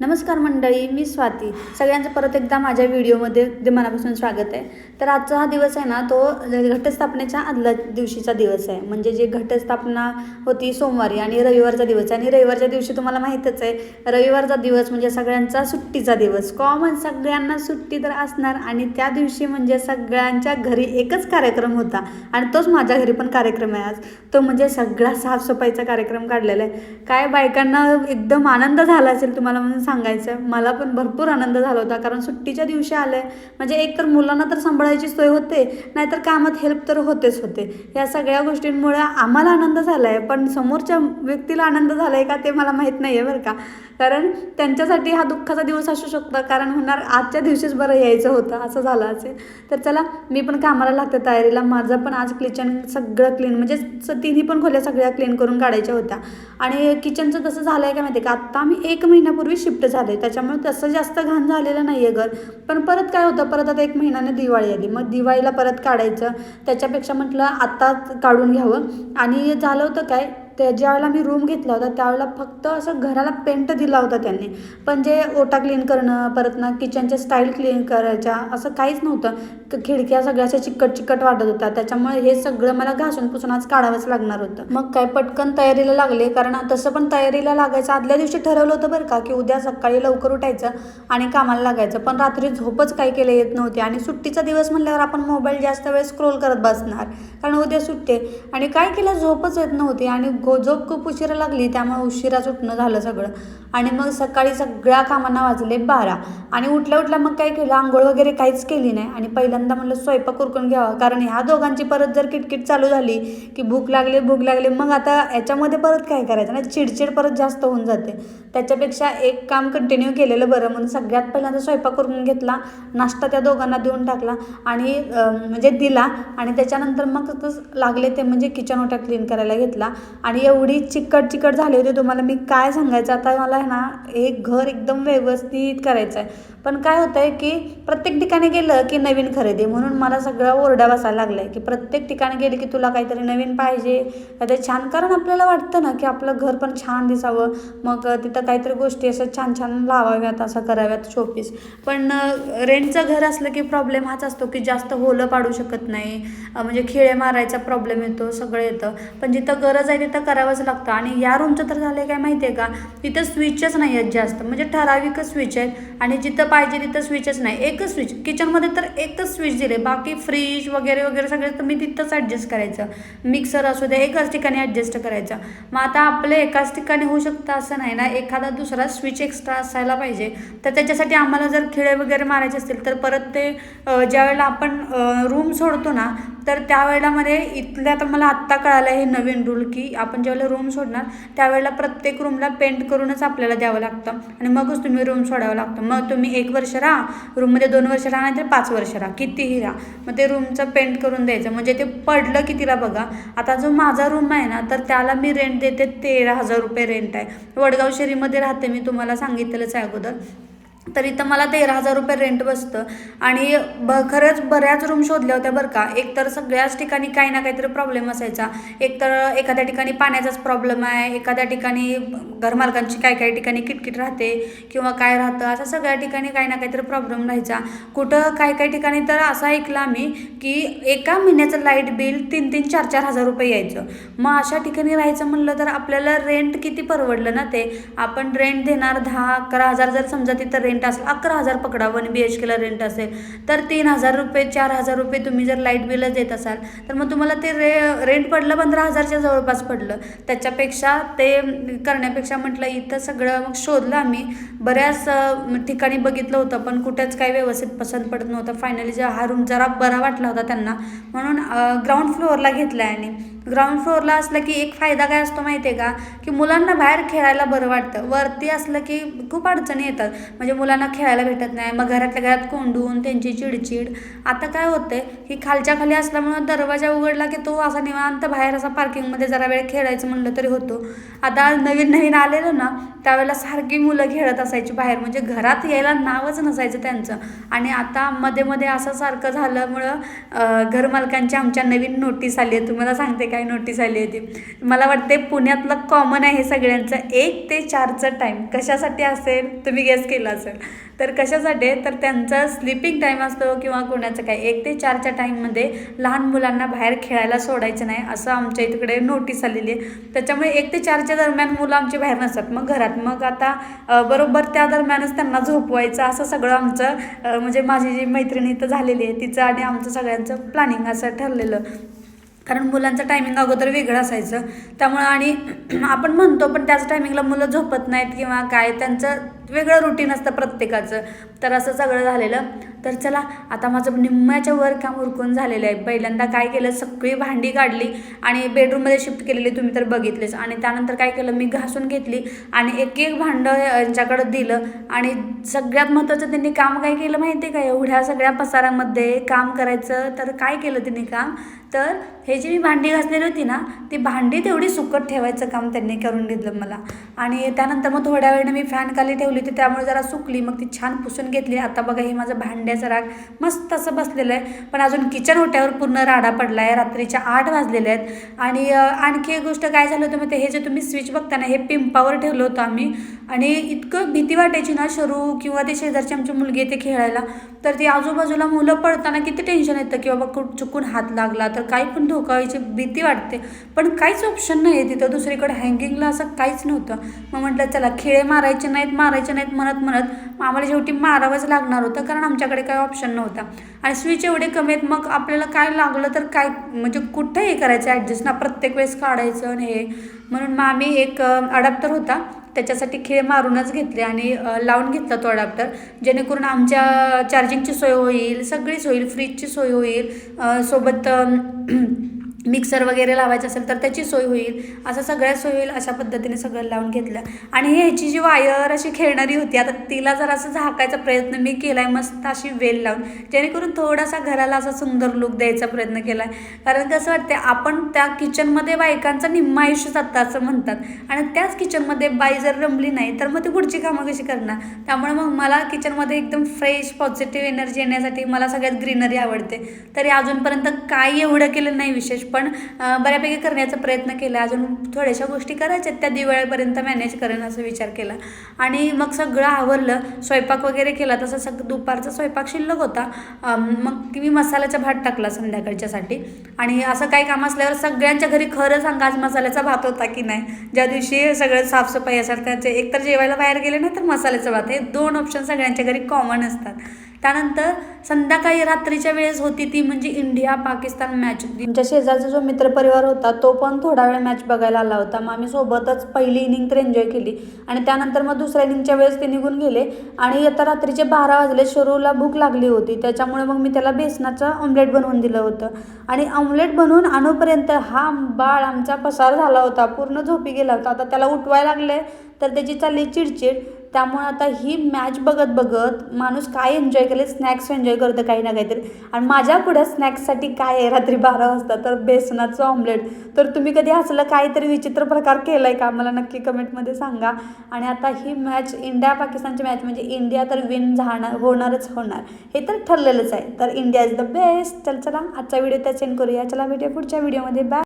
नमस्कार मंडळी मी स्वाती. सगळ्यांचं परत एकदा माझ्या व्हिडिओमध्ये ते मनापासून स्वागत आहे. तर आजचा हा दिवस आहे ना तो घटस्थापनेच्या आदल्या दिवशीचा दिवस आहे. म्हणजे जे घटस्थापना होती सोमवारी आणि रविवारचा दिवस आहे. आणि रविवारच्या दिवशी तुम्हाला माहीतच आहे रविवारचा दिवस म्हणजे सगळ्यांचा सुट्टीचा दिवस. कॉमन सगळ्यांना सुट्टी तर असणार आणि त्या दिवशी म्हणजे सगळ्यांच्या घरी एकच कार्यक्रम होता. आणि तोच माझ्या घरी पण कार्यक्रम आहे आज. तो म्हणजे सगळा साफसफाईचा कार्यक्रम काढलेला आहे. काय बायकांना एकदम आनंद झाला असेल तुम्हाला म्हणून सांगायचं. मला पण भरपूर आनंद झाला होता कारण सुट्टीच्या दिवशी आलं. आहे म्हणजे एक तर मुलांना तर सांभाळायची सोय होते नाहीतर कामात हेल्प तर होतेच होते. या सगळ्या गोष्टींमुळे आम्हाला आनंद झाला आहे पण समोरच्या व्यक्तीला आनंद झाला आहे का ते मला माहीत नाही आहे बरं का. कारण त्यांच्यासाठी हा दुःखाचा दिवस असू शकतो कारण होणार आजच्या दिवशीच बरं यायचं होतं असं झालं असेल. तर चला मी पण कामाला लागते तयारीला. माझं पण आज किचन सगळं क्लीन म्हणजे तिन्ही पण खोल्या सगळ्या क्लीन करून काढायच्या होत्या. आणि किचनचं तसं झालं आहे का माहिती आहे का? आत्ता आम्ही एक महिन्यापूर्वी शिफ्ट झाले त्याच्यामुळे तसं जास्त घाण झालेलं नाही आहे घर. पण परत काय होतं? परत आता एक महिन्याने दिवाळी आली. मग दिवाळीला परत काढायचं. त्याच्यापेक्षा म्हटलं आत्ताच काढून घ्यावं. आणि झालं होतं काय? त्या ज्यावेळेला मी रूम घेतला होता त्यावेळेला फक्त असं घराला पेंट दिला होता त्यांनी. पण जे ओटा क्लीन करणं परत ना किचनच्या स्टाईल क्लीन करायच्या असं काहीच नव्हतं. खिडक्या सगळ्या अशा चिकट चिकट वाटत होत्या. त्याच्यामुळे हे सगळं मला घासून पुसून आज काढावंच लागणार होतं. मग काय पटकन तयारीला लागले? कारण तसं पण तयारीला लागायचं. आदल्या दिवशी ठरवलं होतं बरं का की उद्या सकाळी लवकर उठायचं आणि कामाला लागायचं. पण रात्री झोपच काही केलं येत नव्हती. आणि सुट्टीचा दिवस म्हणल्यावर आपण मोबाईल जास्त वेळ स्क्रोल करत बसणार. कारण उद्या सुट्टी आणि काय केलं? झोपच येत नव्हती. आणि झोप खूप उशिरा लागली त्यामुळे उशिराच उठणं झालं सगळं. आणि मग सकाळी सगळ्या कामांना वाजले बारा. आणि उठल्या उठल्या मग काय केलं? आंघोळ वगैरे काहीच केली नाही. आणि पहिल्यांदा म्हणलं स्वयंपाक उरकून घ्यावा. कारण ह्या दोघांची परत जर किटकिट चालू झाली की भूक लागली भूक लागली मग आता याच्यामध्ये परत काय करायचं? ना चिडचिड परत जास्त होऊन जाते. त्याच्यापेक्षा एक काम कंटिन्यू केलेलं बरं. म्हणून सगळ्यात पहिल्यांदा स्वयंपाक करून घेतला नाश्ता त्या दोघांना देऊन टाकला आणि म्हणजे दिला. आणि त्याच्यानंतर मग तसं लागले ते म्हणजे किचन ओटा क्लीन करायला घेतला. आणि एवढी चिकट चिकट झाली होती तुम्हाला. मी काय सांगायचं? आता मला आहे ना एक घर एकदम व्यवस्थित करायचं आहे पण काय होतं आहे की प्रत्येक ठिकाणी गेलं की नवीन खरेदी. म्हणून मला सगळं ओरडा बसायला लागलं आहे की प्रत्येक ठिकाणी गेलं की तुला काहीतरी नवीन पाहिजे. ते छान कारण आपल्याला वाटतं ना की आपलं घर पण छान दिसावं. मग तिथं काहीतरी गोष्टी असं छान छान लावाव्यात असं कराव्यात शोपीस पण रेंटचं घर असलं की प्रॉब्लेम हाच असतो की जास्त होलं पाडू शकत नाही. म्हणजे खिळे मारायचा प्रॉब्लेम येतो सगळं येतं. पण जिथं गरज आहे तिथं करावंच लागतं. आणि या रूमचं तर झालं काय माहिती आहे का? तिथं स्विचच नाही आहेत जास्त. म्हणजे ठराविकच स्विच आहेत. आणि जिथं पाहिजे तिथं स्विचच नाही. एकच स्विच किचनमध्ये तर एकच स्विच दिले. बाकी फ्रीज वगैरे वगैरे सगळे तर मी तिथंच ॲडजस्ट करायचं. मिक्सर असू दे एकाच ठिकाणी ॲडजस्ट करायचं. मग आता आपलं एकाच ठिकाणी होऊ शकतं असं नाही ना? एखादा दुसरा स्विच एक्स्ट्रा असायला पाहिजे. तर त्याच्यासाठी आम्हाला जर खिळे वगैरे मारायचे असतील तर परत ते ज्यावेळेला आपण रूम सोडतो ना तर त्यावेळेला मध्ये इथल्या तर मला आत्ता कळालं हे नवीन रूल की आपण ज्यावेळेला रूम सोडणार त्यावेळेला प्रत्येक रूमला पेंट करूनच आपल्याला द्यावं लागतं. आणि मगच तुम्ही रूम सोडावं लागतं. मग तुम्ही एक वर्ष राहा रूममध्ये दोन वर्ष राहा नाही तर पाच वर्ष राहा कितीही राहा. मग ते रूमचं पेंट करून द्यायचं. म्हणजे ते पडलं की तिला बघा आता जो माझा रूम आहे ना तर त्याला मी रेंट देते तेरा हजार रुपये रेंट आहे. वडगाव शेरीमध्ये राहते मी तुम्हाला सांगितलेलंच आहे अगोदर. तर इथं मला तेरा हजार रुपये रेंट बसतं. आणि ब खरंच बऱ्याच रूम शोधल्या होत्या बरं का. एक तर सगळ्याच ठिकाणी काही ना काहीतरी प्रॉब्लेम असायचा. एक तर एखाद्या ठिकाणी पाण्याचाच प्रॉब्लेम आहे. एखाद्या ठिकाणी घरमालकांची काही काही ठिकाणी किटकिट राहते किंवा काय राहतं. असं सगळ्या ठिकाणी काही ना काहीतरी प्रॉब्लेम राहायचा. कुठं काही काही ठिकाणी तर असं ऐकलं आम्ही की एका महिन्याचं लाइट बिल तीन तीन चार चार हजार रुपये यायचं. मग अशा ठिकाणी राहायचं म्हणलं तर आपल्याला रेंट किती परवडलं ना ते? आपण रेंट देणार दहा अकरा हजार जर समजा तिथं रेंट असेल अकरा हजार पकडा वन बी एच केला रेंट असेल तर तीन हजार रुपये चार हजार रुपये तुम्ही जर लाइट बिलच देत असाल तर मग तुम्हाला ते रे रेंट पडलं पंधरा हजारच्या जवळपास पडलं. त्याच्यापेक्षा ते करण्यापेक्षा म्हटलं इथं सगळं मग शोधलं आम्ही. बऱ्याच ठिकाणी बघितलं होतं पण कुठेच काही व्यवस्थित पसंत पडत नव्हतं. फायनली जे हा रूम जरा बरा वाटला होता त्यांना म्हणून ग्राउंड फ्लोअरला घेतला आहे आणि ग्राउंड फ्लोअरला असलं की एक फायदा काय असतो माहिती आहे का? की मुलांना बाहेर खेळायला बरं वाटतं. वरती असलं की खूप अडचणी येतात. म्हणजे मुलांना खेळायला भेटत नाही. मग घरातल्या घरात कोंडून त्यांची चिडचिड. आता काय होतंय? की खालच्या खाली असल्यामुळं दरवाजा उघडला की तो असा निवांत बाहेर असा पार्किंगमध्ये जरा वेळ खेळायचं म्हणलं तरी होतो. आता नवीन नवीन आलेलं ना त्यावेळेला सारखी मुलं खेळत असायची बाहेर. म्हणजे घरात यायला नावच नसायचं त्यांचं. आणि आता मध्ये मध्ये असं सारखं झाल्यामुळं घरमालकांची आमच्या नवीन नोटीस आली आहे. तुम्हाला सांगते का? काय नोटीस आली होती. मला वाटते पुण्यातलं कॉमन आहे सगळ्यांचं. एक ते चारचं टाईम कशासाठी असेल? तुम्ही गेस केला असेल. तर कशासाठी? तर त्यांचा स्लिपिंग टाईम असतो किंवा कोणाचं काय. एक ते चारच्या टाईममध्ये लहान मुलांना बाहेर खेळायला सोडायचं नाही असं आमच्या इकडे नोटीस आलेली आहे. त्याच्यामुळे एक ते चारच्या दरम्यान मुलं आमची बाहेर नसतात. मग घरात. मग आता बरोबर त्या दरम्यानच त्यांना झोपवायचं असं सगळं आमचं म्हणजे माझी जी मैत्रिणी तर झालेली आहे तिचं आणि आमचं सगळ्यांचं प्लॅनिंग असं ठरलेलं. कारण मुलांचं टायमिंग अगोदर वेगळं असायचं. त्यामुळं आणि आपण म्हणतो पण त्याच टायमिंगला मुलं झोपत नाहीत किंवा काय त्यांचं वेगळं रुटीन असतं प्रत्येकाचं. तर असं सगळं झालेलं. तर चला आता माझं निम्म्याच्या वर काम उरकून झालेलं आहे. पहिल्यांदा काय केलं सगळी भांडी काढली आणि बेडरूममध्ये शिफ्ट केलेली तुम्ही तर बघितलेच. आणि त्यानंतर काय केलं मी घासून घेतली आणि एक एक भांडं यांच्याकडं दिलं. आणि सगळ्यात महत्त्वाचं त्यांनी काम काय केलं माहिती आहे का? एवढ्या सगळ्या पसारामध्ये काम करायचं. तर काय केलं त्यांनी काम? तर हे जी मी भांडी घासलेली होती ना ती भांडी तेवढी सुकट ठेवायचं काम त्यांनी करून घेतलं मला. आणि त्यानंतर मग थोड्या वेळाने मी फॅन खाली ठेवली होती त्यामुळे जरा सुकली. मग ती छान पुसून घेतली. आता बघा हे माझं भांड्याचं राग मस्त असं बसलेलं आहे. पण अजून किचन ओट्यावर पूर्ण राडा पडला आहे. रात्रीच्या आठ वाजलेले आहेत. आणि आणखी एक गोष्ट काय झालं होतं मग ते हे जे तुम्ही स्विच बघताना हे पिंपावर ठेवलं होतं आम्ही. आणि इतकं भीती वाटायची ना शरू किंवा ते शेजारची आमची मुलगी येते खेळायला तर ती आजूबाजूला मुलं पडताना किती टेन्शन येतं? की बाबा कुठ चुकून हात लागला तर काही पण धोका व्हायची भीती वाटते. पण काहीच ऑप्शन नाही आहे तिथं. दुसरीकडे हँगिंगला असं काहीच नव्हतं. मग म्हटलं चला खिळे मारायचे नाहीत मारायचे नाहीत म्हणत म्हणत मग आम्हाला शेवटी मारावंच लागणार होतं कारण आमच्याकडे काही ऑप्शन नव्हता. आणि स्विच एवढे कमी आहेत मग आपल्याला काय लागलं तर काय म्हणजे कुठं हे करायचं? ॲडजस्ट ना प्रत्येक वेळेस काढायचं आणि हे. म्हणून मग आम्ही एक अडॅप्टर होता. त्याच्यासाठी खिळे मारूनच घेतले आणि लावून घेतला तो अडॅप्टर जेणेकरून आमच्या चार्जिंगची सोय होईल सगळीच होईल फ्रीजची सोय होईल. सोबत मिक्सर वगैरे लावायचं असेल तर त्याची सोय होईल. असं सगळ्या सोय होईल अशा पद्धतीने सगळं लावून घेतलं. आणि ह्याची जी वायर अशी खेळणारी होती आता तिला जर असं झाकायचा प्रयत्न मी केला आहे मस्त अशी वेल लावून. जेणेकरून थोडासा घराला असा सुंदर लुक द्यायचा प्रयत्न केला आहे कारण कसं वाटते आपण त्या किचनमध्ये बायकांचं निम्मा आयुष्य जातं असं म्हणतात. आणि त्याच किचनमध्ये बाई जर रमली नाही तर मग ती पुढची कामं कशी करणार? त्यामुळे मग मला किचनमध्ये एकदम फ्रेश पॉझिटिव्ह एनर्जी येण्यासाठी मला सगळ्यात ग्रीनरी आवडते. तरी अजूनपर्यंत काही एवढं केलं नाही विशेष. पण बऱ्यापैकी करण्याचा प्रयत्न केला. अजून थोड्याशा गोष्टी करायच्या त्या दिवाळीपर्यंत मॅनेज करेन असा विचार केला. आणि मग सगळं आवरलं. स्वयंपाक वगैरे केला. तसं सग दुपारचा स्वयंपाक शिल्लक होता. मग मी मसाल्याचा भात टाकला संध्याकाळच्यासाठी. आणि असं काही काम असल्यावर सगळ्यांच्या घरी खरं सांगा आज मसाल्याचा भात होता की नाही? ज्या दिवशी सगळं साफसफाई असतात त्याचे एकतर जेवायला बाहेर गेले ना तर मसाल्याचा भात. हे दोन ऑप्शन सगळ्यांच्या घरी कॉमन असतात. त्यानंतर संध्याकाळी रात्रीच्या वेळेस होती ती म्हणजे इंडिया पाकिस्तान मॅच आमच्या शेजारचा जो मित्रपरिवार होता तो पण थोडा वेळ मॅच बघायला आला होता. मग आम्ही सोबतच पहिली इनिंग तर एन्जॉय केली. आणि त्यानंतर मग दुसऱ्या इनिंगच्या वेळेस ते निघून गेले. आणि आता रात्रीचे बारा वाजले शरूला भूक लागली होती. त्याच्यामुळे मग मी त्याला बेसनाचं ऑमलेट बनवून दिलं होतं. आणि ऑमलेट बनवून आणूपर्यंत हा बाळ आमचा पसार झाला होता. पूर्ण झोपी गेला होता. आता त्याला उठवायला लागले तर त्याची चालली चिडचिड. त्यामुळे आता ही मॅच बघत बघत माणूस काय एन्जॉय केले स्नॅक्स एन्जॉय करतं काही ना काहीतरी. आणि माझ्या पुढे स्नॅक्ससाठी काय आहे? रात्री बारा वाजता तर बेसनाचं ऑमलेट तर तुम्ही कधी असलं काहीतरी विचित्र प्रकार केला आहे का? मला नक्की कमेंटमध्ये सांगा. आणि आता ही मॅच इंडिया पाकिस्तानची मॅच म्हणजे इंडिया तर विन जाणार होणारच होणार. हे तर ठरलेलंच आहे. तर इंडिया इज द बेस्ट चल चला आजचा व्हिडिओ त्या सेंड करूया. चला भेटूया पुढच्या व्हिडिओमध्ये बाय